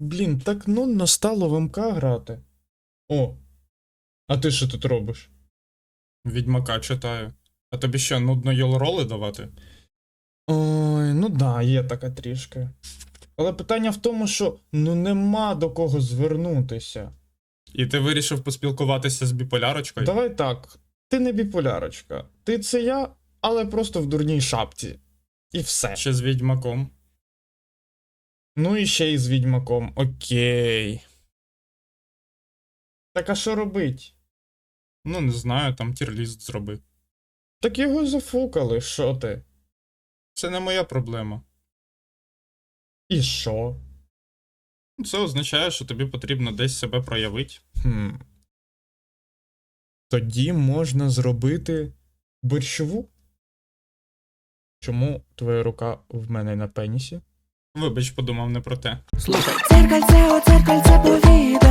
Блін, так нудно стало в МК грати. О. А ти що тут робиш? Відьмака читаю. А тобі що, нудно йолроли давати? Ой, ну да, є така трішки. Але питання в тому, що ну нема до кого звернутися. І ти вирішив поспілкуватися з біполярочкою? Давай так. Ти не біполярочка. Ти це я, але просто в дурній шапці. І все. Чи з відьмаком? Ну і ще й з відьмаком. Окей. Так а що робить? Ну, не знаю, там тірліст зроби. Так його зафукали, що ти? Це не моя проблема. І що? Це означає, що тобі потрібно десь себе проявити. Хм. Тоді можна зробити борщову? Чому твоя рука в мене на пенісі? Вибач, подумав не про те. Слухай, дзеркальце, о. Хто за